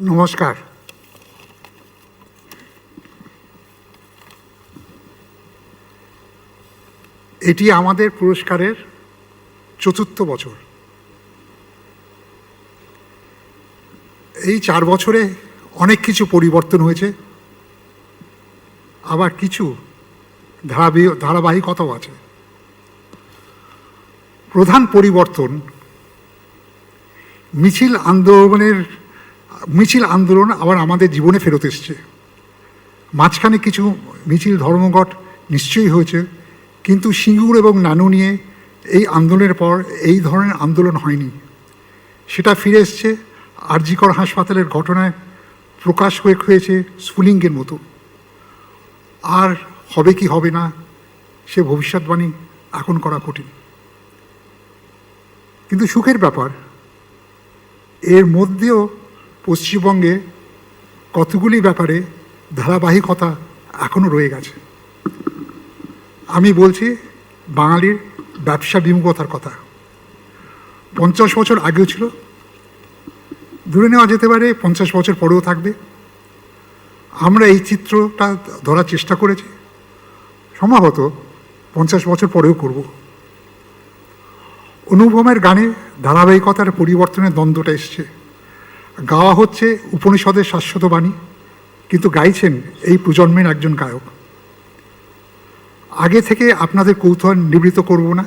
নমস্কার। এটি আমাদের পুরস্কারের চতুর্থ বছর। এই চার বছরে অনেক কিছু পরিবর্তন হয়েছে। আবার কিছু ধারাবাহিক ধারাবাহিকতাও আছে। প্রধান পরিবর্তন মিছিল আন্দোলনের মিছিল আন্দোলন আবার আমাদের জীবনে ফেরত এসছে। মাঝখানে কিছু মিছিল ধর্মঘট নিশ্চয়ই হয়েছে, কিন্তু সিঙ্গুর এবং নানু নিয়ে এই আন্দোলনের পর এই ধরনের আন্দোলন হয়নি। সেটা ফিরে এসছে আরজিকর হাসপাতালের ঘটনায় প্রকাশ হয়ে হয়েছে স্ফুলিঙ্গের মতো। আর হবে কি হবে না, সে ভবিষ্যৎবাণী এখন করা কঠিন। কিন্তু সুখের ব্যাপার, এর মধ্যেও পশ্চিমবঙ্গে কতগুলি ব্যাপারে ধারাবাহিকতা এখনও রয়ে গেছে? আমি বলছি বাঙালির ব্যবসা বিমুখতার কথা। পঞ্চাশ বছর আগেও ছিল। ধরে নেওয়া যেতে পারে পঞ্চাশ বছর পরেও থাকবে। আমরা এই চিত্রটা ধরার চেষ্টা করেছি। সম্ভবত পঞ্চাশ বছর পরেও করব। অনুপমের গানে ধারাবাহিকতার পরিবর্তনের দ্বন্দ্বটা এসছে। গাওয়া হচ্ছে উপনিষদের শাশ্বত বাণী, কিন্তু গাইছেন এই প্রজন্মের একজন গায়ক। আগে থেকে আপনাদের কৌতূহল নিবৃত করব না,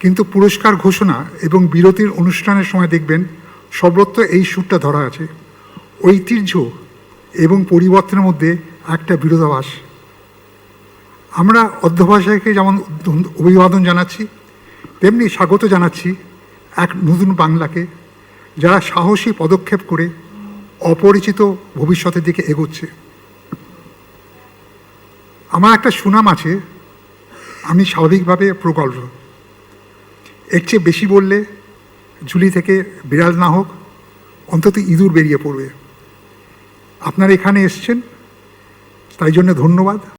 কিন্তু পুরস্কার ঘোষণা এবং বিরতির অনুষ্ঠানের সময় দেখবেন সর্বত্র এই সুরটা ধরা আছে। ঐতিহ্য এবং পরিবর্তনের মধ্যে একটা বিরোধাভাস। আমরা অধ্যবসায়কে যেমন অভিবাদন জানাচ্ছি, তেমনি স্বাগত জানাচ্ছি এক নতুন বাংলাকে। যারা সাহসী পদক্ষেপ করে অপরিচিত ভবিষ্যতের দিকে এগোচ্ছে। আমার একটা সুনাম আছে, আমি স্বাভাবিকভাবে প্রগল্ভ এর চেয়ে বেশি বললে ঝুলি থেকে বিড়াল না হোক, অন্তত ইঁদুর বেরিয়ে পড়বে। আপনারা এখানে এসছেন, তাই জন্য ধন্যবাদ।